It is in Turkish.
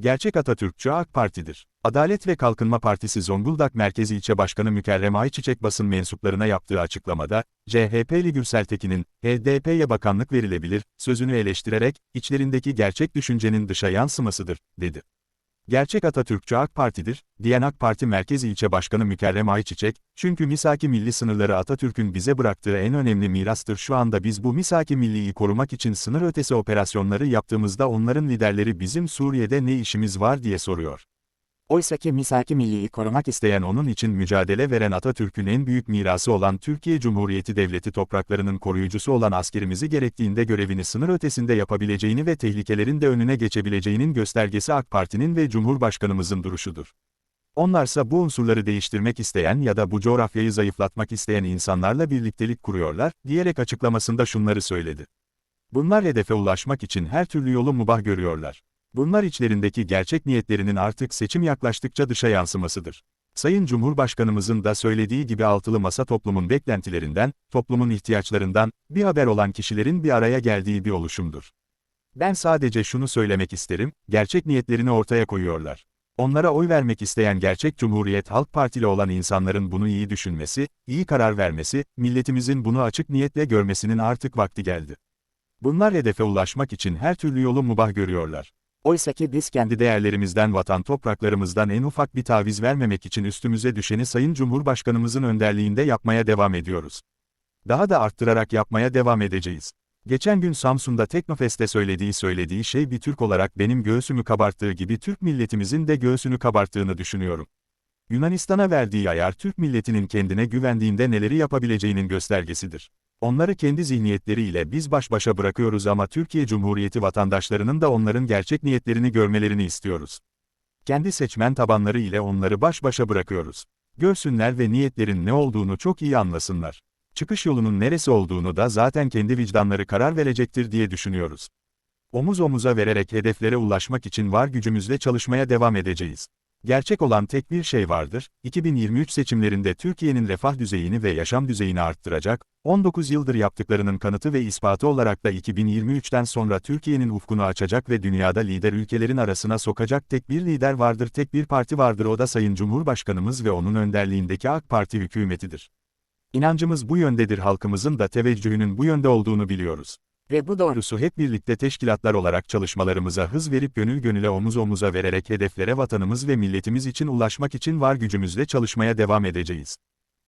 Gerçek Atatürkçü AK Parti'dir. Adalet ve Kalkınma Partisi Zonguldak Merkezi İlçe Başkanı Mükerrem Ayçiçek basın mensuplarına yaptığı açıklamada, CHP'li Gürsel Tekin'in, HDP'ye bakanlık verilebilir, sözünü eleştirerek, içlerindeki gerçek düşüncenin dışa yansımasıdır, dedi. Gerçek Atatürkçü AK Parti'dir, diyen AK Parti Merkez İlçe Başkanı Mükerrem Ayçiçek, çünkü misaki milli sınırları Atatürk'ün bize bıraktığı en önemli mirastır şu anda biz bu misaki milliyi korumak için sınır ötesi operasyonları yaptığımızda onların liderleri bizim Suriye'de ne işimiz var diye soruyor. Oysaki misaki milliyi korumak isteyen onun için mücadele veren Atatürk'ün en büyük mirası olan Türkiye Cumhuriyeti Devleti topraklarının koruyucusu olan askerimizi gerektiğinde görevini sınır ötesinde yapabileceğini ve tehlikelerin de önüne geçebileceğinin göstergesi AK Parti'nin ve Cumhurbaşkanımızın duruşudur. Onlarsa bu unsurları değiştirmek isteyen ya da bu coğrafyayı zayıflatmak isteyen insanlarla birliktelik kuruyorlar, diyerek açıklamasında şunları söyledi. Bunlar hedefe ulaşmak için her türlü yolu mubah görüyorlar. Bunlar içlerindeki gerçek niyetlerinin artık seçim yaklaştıkça dışa yansımasıdır. Sayın Cumhurbaşkanımızın da söylediği gibi altılı masa toplumun beklentilerinden, toplumun ihtiyaçlarından, bir haber olan kişilerin bir araya geldiği bir oluşumdur. Ben sadece şunu söylemek isterim, gerçek niyetlerini ortaya koyuyorlar. Onlara oy vermek isteyen gerçek Cumhuriyet Halk Partili olan insanların bunu iyi düşünmesi, iyi karar vermesi, milletimizin bunu açık niyetle görmesinin artık vakti geldi. Bunlar hedefe ulaşmak için her türlü yolu mubah görüyorlar. Oysa ki biz kendi değerlerimizden vatan topraklarımızdan en ufak bir taviz vermemek için üstümüze düşeni Sayın Cumhurbaşkanımızın önderliğinde yapmaya devam ediyoruz. Daha da arttırarak yapmaya devam edeceğiz. Geçen gün Samsun'da Teknofest'te söylediği söylediği şey bir Türk olarak benim göğsümü kabarttığı gibi Türk milletimizin de göğsünü kabarttığını düşünüyorum. Yunanistan'a verdiği ayar Türk milletinin kendine güvendiğinde neleri yapabileceğinin göstergesidir. Onları kendi zihniyetleriyle biz baş başa bırakıyoruz ama Türkiye Cumhuriyeti vatandaşlarının da onların gerçek niyetlerini görmelerini istiyoruz. Kendi seçmen tabanları ile onları baş başa bırakıyoruz. Görsünler ve niyetlerin ne olduğunu çok iyi anlasınlar. Çıkış yolunun neresi olduğunu da zaten kendi vicdanları karar verecektir diye düşünüyoruz. Omuz omuza vererek hedeflere ulaşmak için var gücümüzle çalışmaya devam edeceğiz. Gerçek olan tek bir şey vardır, 2023 seçimlerinde Türkiye'nin refah düzeyini ve yaşam düzeyini arttıracak, 19 yıldır yaptıklarının kanıtı ve ispatı olarak da 2023'ten sonra Türkiye'nin ufkunu açacak ve dünyada lider ülkelerin arasına sokacak tek bir lider vardır, tek bir parti vardır o da Sayın Cumhurbaşkanımız ve onun önderliğindeki AK Parti hükümetidir. İnancımız bu yöndedir halkımızın da teveccühünün bu yönde olduğunu biliyoruz. Ve bu doğrusu hep birlikte teşkilatlar olarak çalışmalarımıza hız verip gönül gönüle omuz omuza vererek hedeflere vatanımız ve milletimiz için ulaşmak için var gücümüzle çalışmaya devam edeceğiz.